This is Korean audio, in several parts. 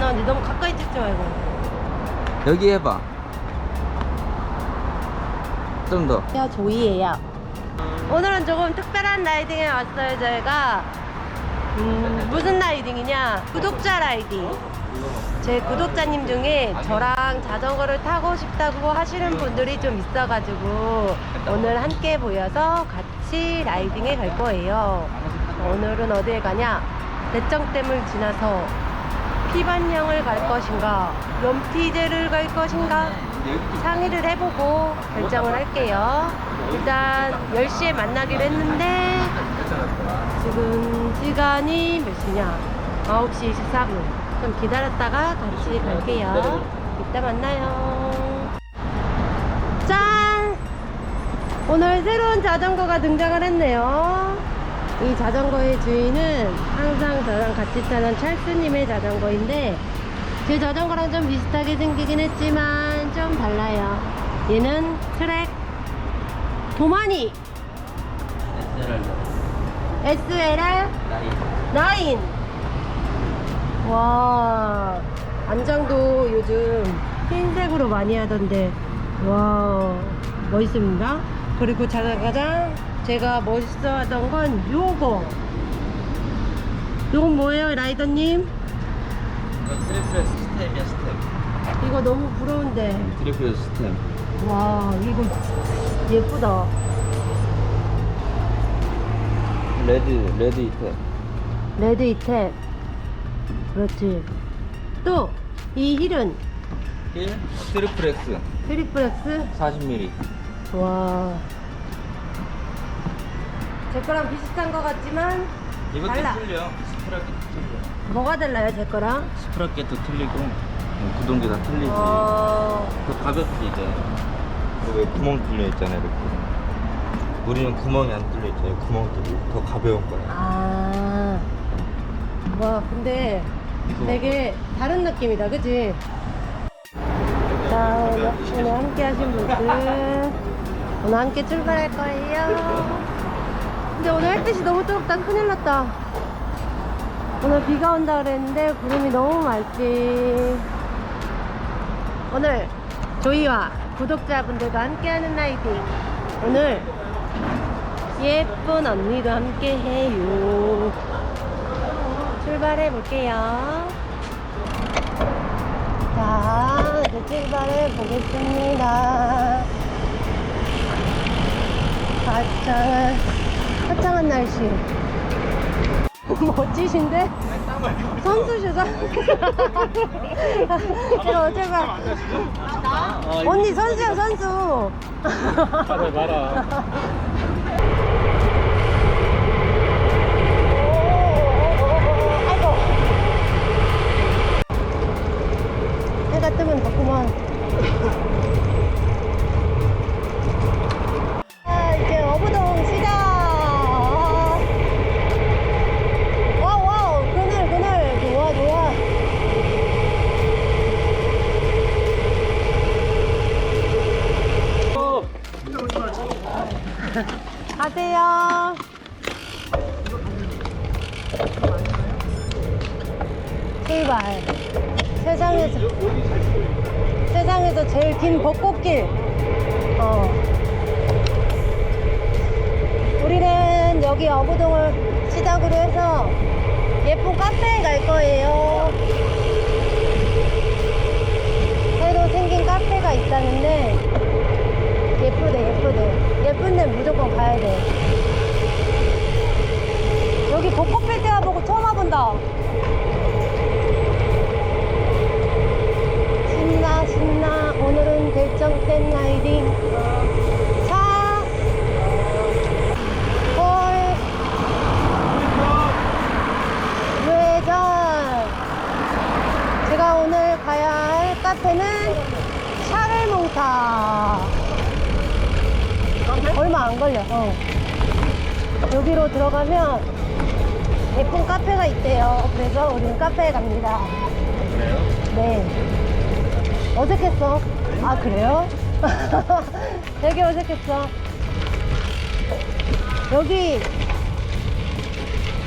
안 나오는데 너무 가까이 찍지 말고. 여기 해봐. 좀 더. 야 조이예요. 오늘은 조금 특별한 라이딩에 왔어요 저희가. 음, 무슨 라이딩이냐? 구독자 라이딩. 제 구독자님 중에 저랑 자전거를 타고 싶다고 하시는 분들이 좀 있어가지고 오늘 함께 모여서 같이 라이딩에 갈 거예요. 오늘은 어디에 가냐? 대청댐을 지나서 피반령을 갈 것인가? 염티제를 갈 것인가? 상의를 해보고 결정을 할게요. 일단 10시에 만나기로 했는데 지금 시간이 몇 시냐? 9시 14분. 좀 기다렸다가 같이 갈게요. 이따 만나요. 짠! 오늘 새로운 자전거가 등장을 했네요. 이 자전거의 주인은 항상 저랑 같이 타는 찰스님의 자전거인데 제 자전거랑 좀 비슷하게 생기긴 했지만 좀 달라요. 얘는 트랙 도마니. SLR 9 와 안장도 요즘 흰색으로 많이 하던데. 와 멋있습니다. 그리고 가장 제가 멋있어 하던 건 요거 요건 뭐예요 라이더님? 이거 트리플 스텝이야 스텝. 이거 너무 부러운데 트리플 스텝. 와 이거 예쁘다 레드 레드 이텝. 레드 이탭 그렇지 또 이 힐은 1 트리플 X 트리플렉스 40mm. 와. 제 거랑 비슷한 것 같지만 이것도 달라. 틀려. 스프라켓도 틀려. 뭐가 달라요 제 거랑? 스프라켓도 틀리고 어, 구동기 다 틀리지. 어, 더 가볍지 이제. 여기 구멍 뚫려 있잖아 이렇게. 우리는 구멍이 안 뚫려 있잖아. 구멍 뚫리고 더 가벼운 거야. 아. 와, 근데 되게 다른 느낌이다, 그치? 자, 오늘 함께 하신 분들. 오늘 함께 출발할 거예요. 근데 오늘 햇빛이 너무 뜨겁다. 큰일 났다. 오늘 비가 온다 그랬는데 구름이 너무 맑지. 오늘 조이와 구독자분들과 함께하는 라이딩. 오늘 예쁜 언니도 함께 해요. 출발해 볼게요. 자, 이제 출발해 보겠습니다. 화창한, 화창한 날씨. 멋지신데? 선수셔, 선수. 이거 제발. 언니 선수야, 선수. 가라. 아이고. 해가 뜨면 덥구만. 어부동을 시작으로 해서 예쁜 카페에 갈 거예요. 새로 생긴 카페가 있다는데 예쁘대 예쁘대 예쁜데 무조건 가야 돼. 여기 벚꽃 필 때 와 보고 처음 와본다. 신나 신나 오늘은 결정된 라이딩 자 헐. 우회전 제가 오늘 가야 할 카페는 샤를몽타 얼마 안 걸려 어. 여기로 들어 가면 예쁜 카페가 있대요 그래서 우리는 카페에 갑니다 그래요? 네. 어색했어. 아, 그래요? 되게 어색했어. 여기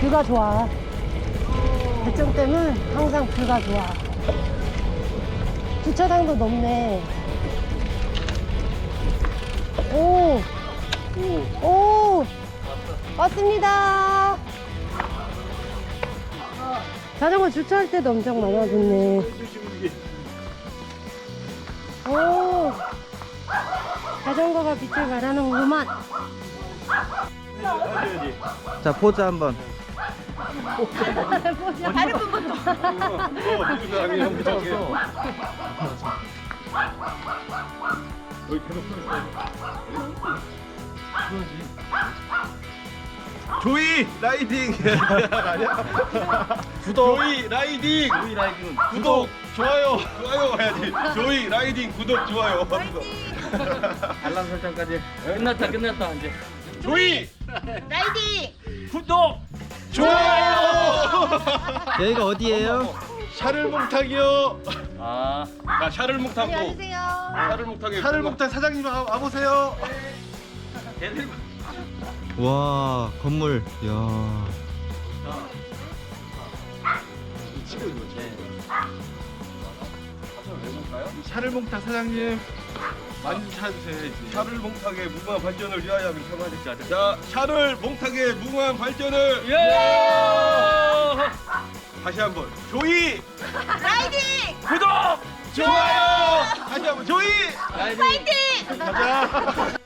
뷰가 좋아. 대청댐은 항상 뷰가 좋아. 주차장도 높네. 오, 오. 오, 왔습니다. 자전거 주차할 때도 엄청 많아졌네. 오, 자전거가 빛을 발하는구만. 자 포즈 한번 다른 분부터. 조이 라이딩. 아니야? 구독. 조이 라이딩. 조이 라이딩 구독. 좋아요. 좋아요 해야지. 조이 라이딩 구독 좋아요. 알람 설정까지. 끝났다 끝났다 이제. 조이 라이딩! 구독. 좋아요. 여기가 어디예요? 샤를 목탕이요. 아. 자 샤를 목탕도. 안녕하세요. 샤를 목탕에 샤를 목탕 사장님 와, 와보세요 와 건물. 야. 샤를 목탕 사장님 많이 좀 이제. 샤를 목탕의 무궁한 발전을 위하여 하면 참아야 자 샤를 목탕의 무궁한 발전을 예! 다시 한번 조이! 라이딩! 구독! 좋아요! 다시 한번 조이! 파이팅! 가자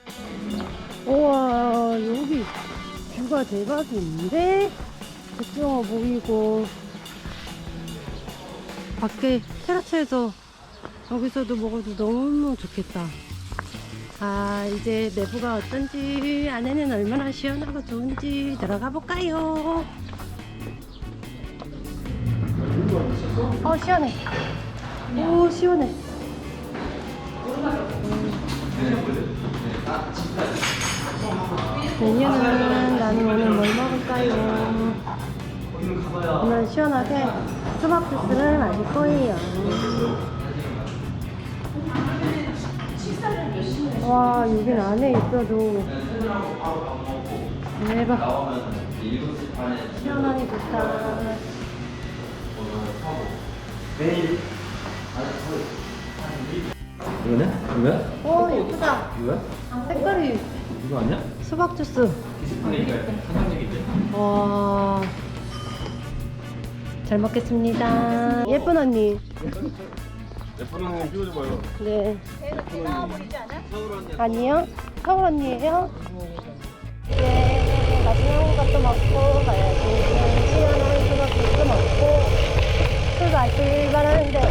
우와 여기 뷰가 대박인데? 백종어 보이고. 밖에 테라스에서 여기서도 먹어도 너무 좋겠다. 아 이제 내부가 어떤지 안에는 얼마나 시원하고 좋은지 들어가 볼까요? 어 시원해. 오 시원해 메뉴는 나는 오늘 뭘 먹을까요? 오늘 시원하게 수박 주스를 마실 거예요. 와, 여긴 안에 있어도 대박. 시원하니 좋다. 이거네? 이거야? 오, 예쁘다. 이거야? 색깔이 이거 아니야? 수박 주스. 와. 잘 먹겠습니다. 예쁜 언니. 예쁜 언니 찍어줘봐요 네. 배가 보이지 않아? 아니요. 서울 언니예요? 네. 맛있는 것도 먹고 가야지. 시원한 수박도 먹고 술 마실 만하는데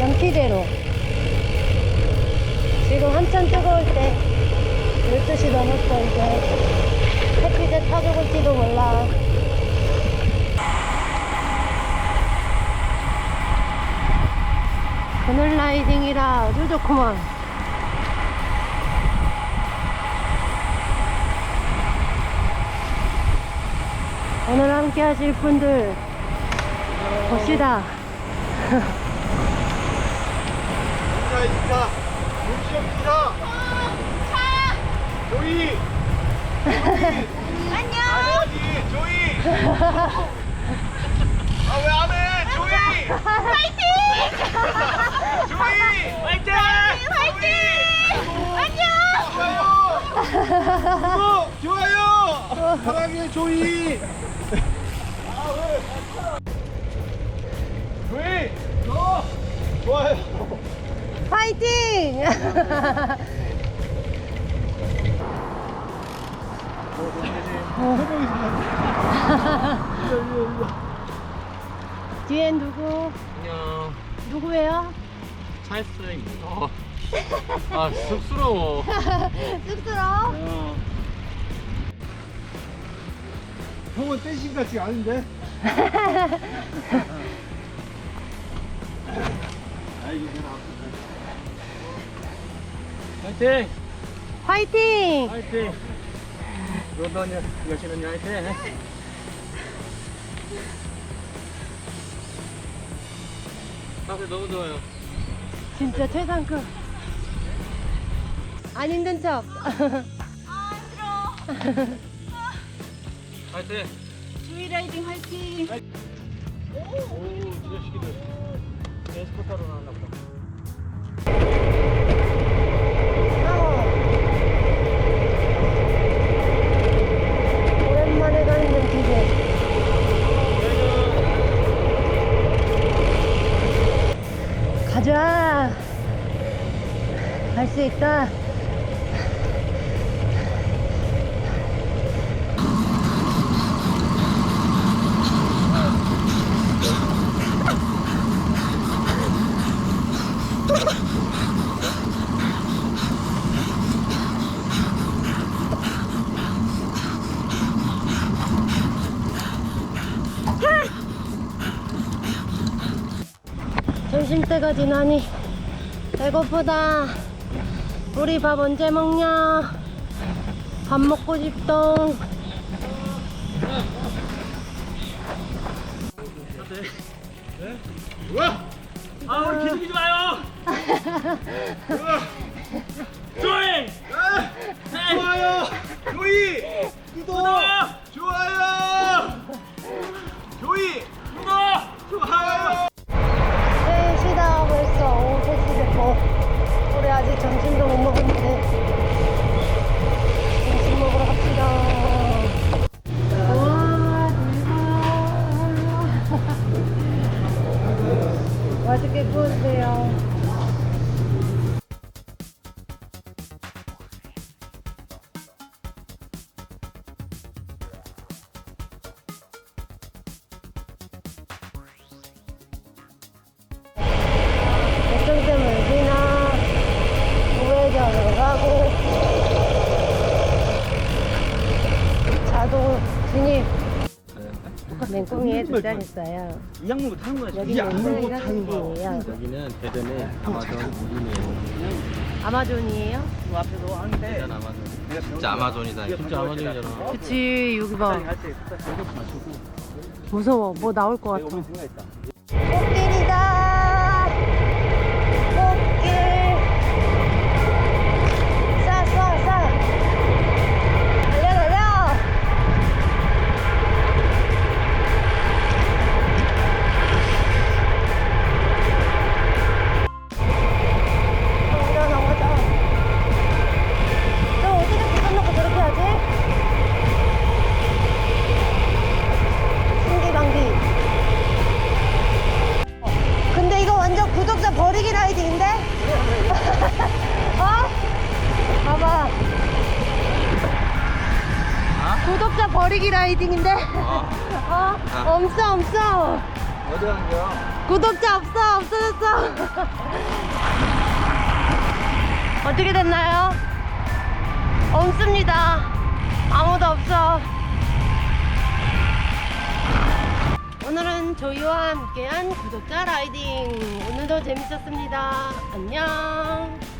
연피대로 지금 한참 뜨거울 때 12시 넘었어 이제. 햇빛에 타 죽을지도 몰라. 그늘 라이딩이라 아주 좋구만. 오늘 함께 하실 분들 봅시다. 인사 용시형 인사 조이 안녕! 해야지 조이 아 왜 안 해 조이 파이팅! 조이 파이팅! 안녕! 구독 좋아요 사랑해 조이 조이 어 좋아요 파이팅! 뒤엔 누구? 안녕 누구예요? 찰스입니다 어. 아 쑥스러워 쑥스러워? 형은 댄싱 같지 않은데 화이팅 화이팅! 화이팅 로더니 여신언니 화이팅 카페 너무 좋아요 진짜 최상급. 안 힘든 척. 아, 힘들어. 화이팅 주위 라이딩 화이팅! 오, 이 자식이들 에스코타로 나왔나 보다 있다. 점심때가 지나니 배고프다. 우리 밥 언제 먹냐? 밥 먹고 싶동. 아 우리 기죽이지 마요 조이 좋아요. 조이 구독. 좋아요. 조이 진입 맹꽁이에 도착했어요. 이 양문 타는 거야 여기 맹꽁이가 생기예요. 여기는 대전의 아마존 우리네요. 아마존이에요? 앞에서 하는데. 대전 아마존. 진짜 아마존이다. 진짜 아마존이잖아. 그치 여기 봐 무서워. 뭐 나올 것 같아 어. 어디 간 거야? 구독자 없어, 없어졌어. 어떻게 됐나요? 없습니다. 아무도 없어. 오늘은 조이와 함께한 구독자 라이딩. 오늘도 재밌었습니다. 안녕.